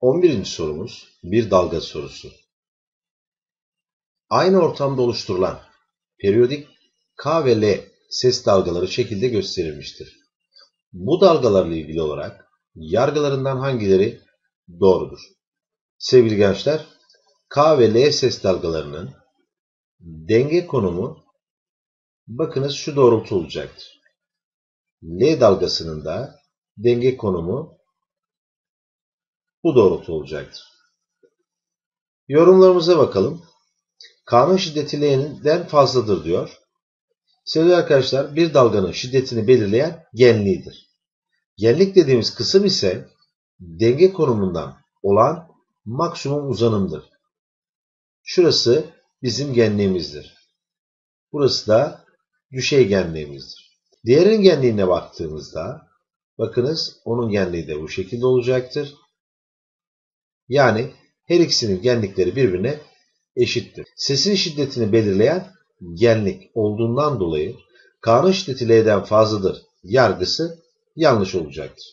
11. sorumuz bir dalga sorusu. Aynı ortamda oluşturulan periyodik K ve L ses dalgaları şekilde gösterilmiştir. Bu dalgalarla ilgili olarak yargılarından hangileri doğrudur? Sevgili gençler, K ve L ses dalgalarının denge konumu bakınız şu doğrultu olacaktır. L dalgasının da denge konumu bu doğrultu olacaktır. Yorumlarımıza bakalım. K'nın şiddeti L'den fazladır diyor. Sevgili arkadaşlar bir dalganın şiddetini belirleyen genliğidir. Genlik dediğimiz kısım ise denge konumundan olan maksimum uzanımdır. Şurası bizim genliğimizdir. Burası da düşey genliğimizdir. Diğerinin genliğine baktığımızda bakınız onun genliği de bu şekilde olacaktır. Yani her ikisinin genlikleri birbirine eşittir. Sesin şiddetini belirleyen genlik olduğundan dolayı K'nın şiddeti L'den fazladır yargısı yanlış olacaktır.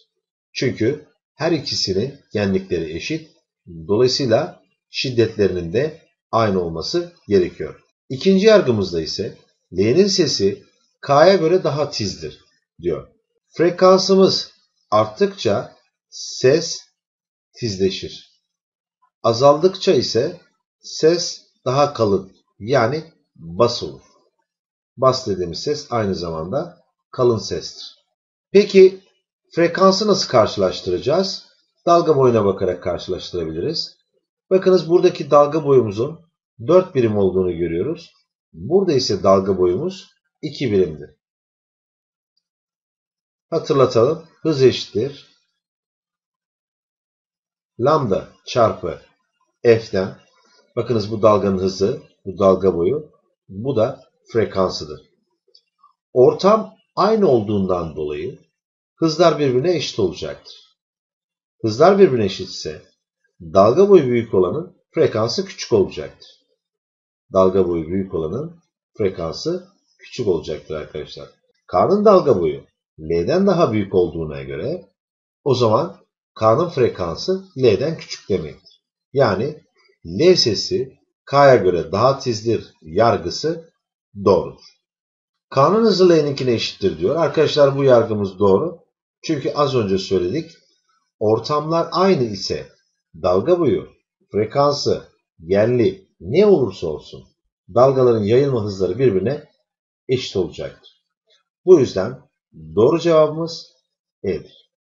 Çünkü her ikisinin genlikleri eşit. Dolayısıyla şiddetlerinin de aynı olması gerekiyor. İkinci yargımızda ise L'nin sesi K'ya göre daha tizdir diyor. Frekansımız arttıkça ses tizleşir. Azaldıkça ise ses daha kalın yani bas olur. Bas dediğimiz ses aynı zamanda kalın sestir. Peki frekansı nasıl karşılaştıracağız? Dalga boyuna bakarak karşılaştırabiliriz. Bakınız buradaki dalga boyumuzun 4 birim olduğunu görüyoruz. Burada ise dalga boyumuz 2 birimdir. Hatırlatalım. Hız eşittir. Lambda çarpı F'den. Bakınız bu dalganın hızı, bu dalga boyu, bu da frekansıdır. Ortam aynı olduğundan dolayı hızlar birbirine eşit olacaktır. Hızlar birbirine eşitse dalga boyu büyük olanın frekansı küçük olacaktır. Dalga boyu büyük olanın frekansı küçük olacaktır arkadaşlar. K'nın dalga boyu L'den daha büyük olduğuna göre o zaman K'nın frekansı L'den küçük demektir. Yani L sesi K'ya göre daha tizdir yargısı doğrudur. K'nın hızı L'ninkine eşittir diyor. Arkadaşlar bu yargımız doğru. Çünkü az önce söyledik. Ortamlar aynı ise dalga boyu, frekansı, genli ne olursa olsun dalgaların yayılma hızları birbirine eşit olacaktır. Bu yüzden doğru cevabımız E'dir.